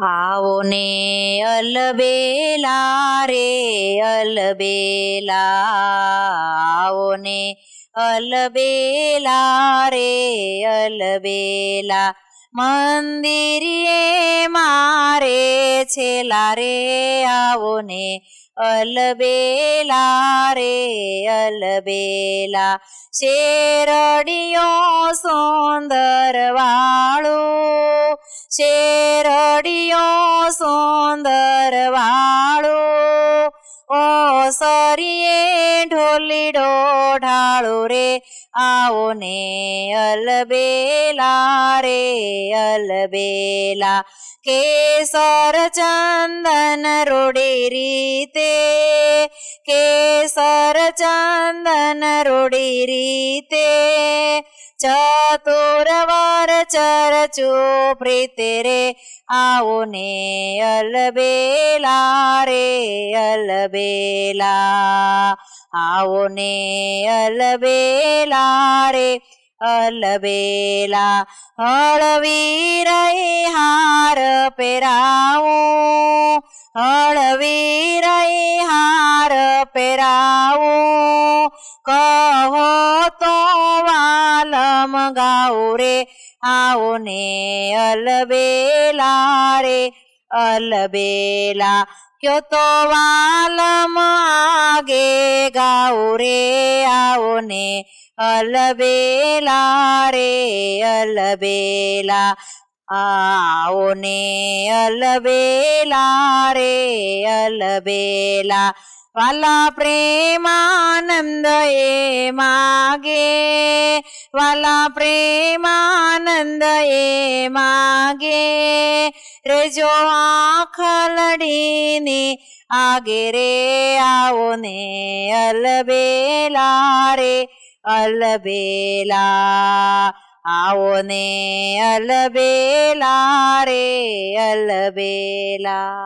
આવો ને અલબેલા રે, અલબેલા. આવો ને અલબેલા રે, અલબેલા. મંદિરે મારે છેલા રે આવો ને અલબેલા રે, અલબેલા. શેરડીઓ સુંદર વાળો શેરડિયો સુંદર વાળો. ઓ સરીએ ઢોલી ઢોઢાળો રે, આવો ને અલબેલા રે, અલબેલા. કેસર ચંદન રોડી રીતે કેસર ચંદન રૂડી રીતે ચતુરવાર ચર પ્રીતે રે આવો ને અલબેલા રે અલબેલા આવો ને અલબેલા રે અલબેલા હળવી રહી હાર પહેરાવું હળવી હાર પહેરાવો. કહો તો વાલમ ગાઉ રે, આવો ને અલબેલા રે. અલબેલા ક્યો તો વાલમ આગે ગાઉ રે, આવો ને અલબેલા રે, અલબેલા. આવો ને અલબેલા રે અલબેલા વાલા પ્રેમાનંદ એ માગે વાલા પ્રેમાનંદ એ માગે રેજો આખલડીની આગે રે આવો ને અલબેલા રે અલબેલા આવો ને અલબેલા રે અલબેલા